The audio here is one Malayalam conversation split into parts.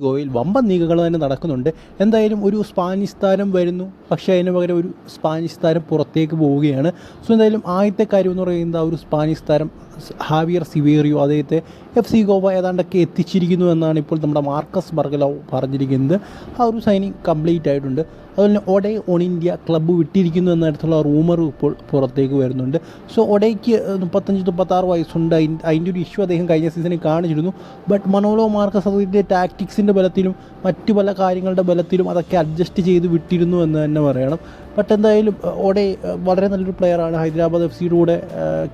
ഗോവയിൽ വമ്പൻ നീക്കങ്ങൾ തന്നെ നടക്കുന്നുണ്ട്. എന്തായാലും ഒരു സ്പാനിഷ് താരം വരുന്നു. പക്ഷേ അതിന് പകരം ഒരു സ്പാനിഷ് താരം പുറത്തേക്ക് പോവുകയാണ്. സോ എന്തായാലും ആദ്യത്തെ കാര്യം എന്ന് പറയുന്നത് ആ ഒരു സ്പാനിഷ് താരം ഹാവിയർ സിവേറിയോ അദ്ദേഹത്തെ എഫ് സി ഗോവ ഏതാണ്ടൊക്കെ എത്തിച്ചിരിക്കുന്നു എന്നാണ് ഇപ്പോൾ നമ്മുടെ മാർക്കസ് ബർഗലോ പറഞ്ഞിരിക്കുന്നത്. ആ ഒരു സൈനിങ് കംപ്ലീറ്റ് ആയിട്ടുണ്ട്. അതുപോലെ തന്നെ ഒഡേ ഓൺ ഇന്ത്യ ക്ലബ്ബ് വിട്ടിരിക്കുന്നു എന്നിടത്തുള്ള റൂമറും ഇപ്പോൾ പുറത്തേക്ക് വരുന്നുണ്ട്. സോ ഒഡേക്ക് മുപ്പത്തഞ്ച് മുപ്പത്താറ് വയസ്സുണ്ട്. അതിന്റെ ഒരു ഇഷ്യൂ അദ്ദേഹം കഴിഞ്ഞ സീസണിൽ കാണിച്ചിരുന്നു. ബട്ട് മനോലോ മാർക്കസ് അതിന്റെ ടാക്ടിക്സിന്റെ ബലത്തിലും മറ്റു പല കാര്യങ്ങളുടെ ബലത്തിലും അതൊക്കെ അഡ്ജസ്റ്റ് ചെയ്ത് വിട്ടിരുന്നു എന്ന് തന്നെ പറയണം. ബട്ട് എന്തായാലും ഒഡേ വളരെ നല്ലൊരു പ്ലെയറാണ് ഹൈദരാബാദ് എഫ് സിയുടെ കൂടെ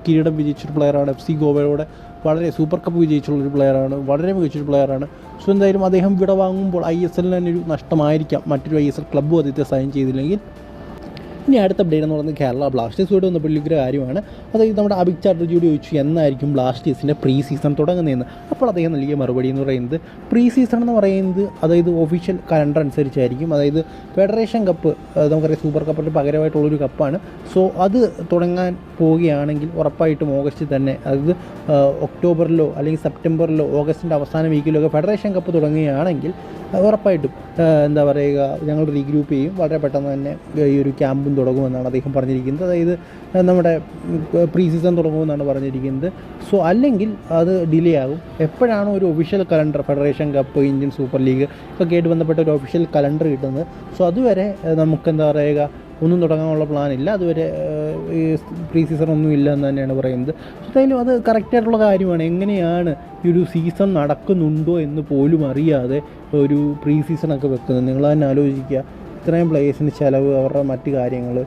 കിരീടം വിജയിച്ചൊരു പ്ലെയറാണ് എഫ് സി ഗോവയുടെ വളരെ സൂപ്പർ കപ്പ് വിജയിച്ചുള്ളൊരു പ്ലെയറാണ് വളരെ മികച്ചൊരു പ്ലെയറാണ് സോ എന്തായാലും അദ്ദേഹം വിടവാങ്ങുമ്പോൾ ഐ എസ് എല്ലിന് തന്നെ ഒരു നഷ്ടമായിരിക്കാം. മറ്റൊരു ഐ എസ് എൽ ക്ലബ്ബും അദ്ദേഹത്തെ സൈൻ ചെയ്തില്ലെങ്കിൽ ഇനി അടുത്ത അപ്ഡേറ്റ് എന്ന് പറയുന്നത് കേരള ബ്ലാസ്റ്റേഴ്സുമായിട്ട് ബന്ധപ്പെട്ടുള്ള കാര്യമാണ്. അതായത് നമ്മുടെ അഭിക് ചാറ്റർജിയോട് ചോദിച്ചു എന്നായിരിക്കും ബ്ലാസ്റ്റേഴ്സിന്റെ പ്രീ സീസൺ തുടങ്ങുന്നതെന്ന്. അപ്പോൾ അദ്ദേഹം നൽകിയ മറുപടി എന്ന് പറയുന്നത് പ്രീ സീസൺ എന്ന് പറയുന്നത് അതായത് ഒഫീഷ്യൽ കലണ്ടർ അനുസരിച്ചായിരിക്കും. അതായത് ഫെഡറേഷൻ കപ്പ് നമുക്കറിയാം സൂപ്പർ കപ്പിന് പകരമായിട്ടുള്ളൊരു കപ്പാണ് സോ അത് തുടങ്ങാൻ പോവുകയാണെങ്കിൽ ഉറപ്പായിട്ടും ഓഗസ്റ്റിൽ തന്നെ അതായത് ഒക്ടോബറിലോ അല്ലെങ്കിൽ സെപ്റ്റംബറിലോ ഓഗസ്റ്റിന്റെ അവസാന വീക്കിലോ ഒക്കെ ഫെഡറേഷൻ കപ്പ് തുടങ്ങുകയാണെങ്കിൽ ഉറപ്പായിട്ടും. എന്താ പറയുക ഞങ്ങൾ റീഗ്രൂപ്പ് ചെയ്യും. വളരെ പെട്ടെന്ന് തന്നെ ഈ ഒരു ക്യാമ്പും തുടങ്ങുമെന്നാണ് അദ്ദേഹം പറഞ്ഞിരിക്കുന്നത്. അതായത് നമ്മുടെ പ്രീ സീസൺ തുടങ്ങുമെന്നാണ് പറഞ്ഞിരിക്കുന്നത്. സോ അല്ലെങ്കിൽ അത് ഡിലേ ആകും. എപ്പോഴാണോ ഒരു official calendar federation cup Indian super league ഒക്കെ ആയിട്ട് ബന്ധപ്പെട്ട ഒരു ഒഫീഷ്യൽ കലണ്ടർ കിട്ടുന്നത്? സോ അതുവരെ നമുക്ക് എന്താ പറയുക ഒന്നും തുടങ്ങാനുള്ള പ്ലാൻ ഇല്ല. അതുവരെ ഈ പ്രീ സീസൺ ഒന്നും ഇല്ല എന്ന് തന്നെയാണ് പറയുന്നത്. എന്തായാലും അത് കറക്റ്റായിട്ടുള്ള കാര്യമാണ്. എങ്ങനെയാണ് ഈ ഒരു സീസൺ നടക്കുന്നുണ്ടോ എന്ന് പോലും അറിയാതെ ഒരു പ്രീ സീസണൊക്കെ വെക്കുന്നത്. നിങ്ങൾ തന്നെ ആലോചിക്കുക. ഇത്രയും പ്ലേയേഴ്സിന് ചിലവ് അവരുടെ മറ്റ് കാര്യങ്ങൾ.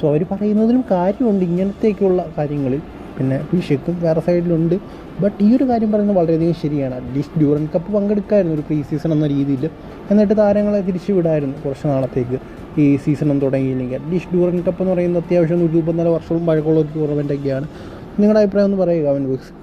സോ അവർ പറയുന്നതിലും കാര്യമുണ്ട്. ഇങ്ങനത്തേക്കുള്ള കാര്യങ്ങളിൽ. പിന്നെ പിഷക്കും വേറെ സൈഡിലുണ്ട് ബട്ട് ഈ ഒരു കാര്യം പറയുന്നത് വളരെയധികം ശരിയാണ്. അറ്റ്ലീസ്റ്റ് ഡ്യൂറൻ കപ്പ് പങ്കെടുക്കായിരുന്നു ഒരു പ്രീ സീസൺ എന്ന രീതിയിൽ. എന്നിട്ട് താരങ്ങളെ തിരിച്ചു വിടായിരുന്നു കുറച്ച് നാളത്തേക്ക്. ഈ സീസണും തുടങ്ങിയില്ലെങ്കിൽ. അറ്റ്ലീസ്റ്റ് ഡ്യൂറൻ കപ്പ് എന്ന് പറയുന്നത് അത്യാവശ്യം നൂറ്റി മുപ്പത്തിനാല് വർഷവും പഴക്കമുള്ള ഒരു ടൂർണമെന്റൊക്കെയാണ് നിങ്ങളുടെ അഭിപ്രായം ഒന്ന് പറയുക കമന്റ് ബോക്സ്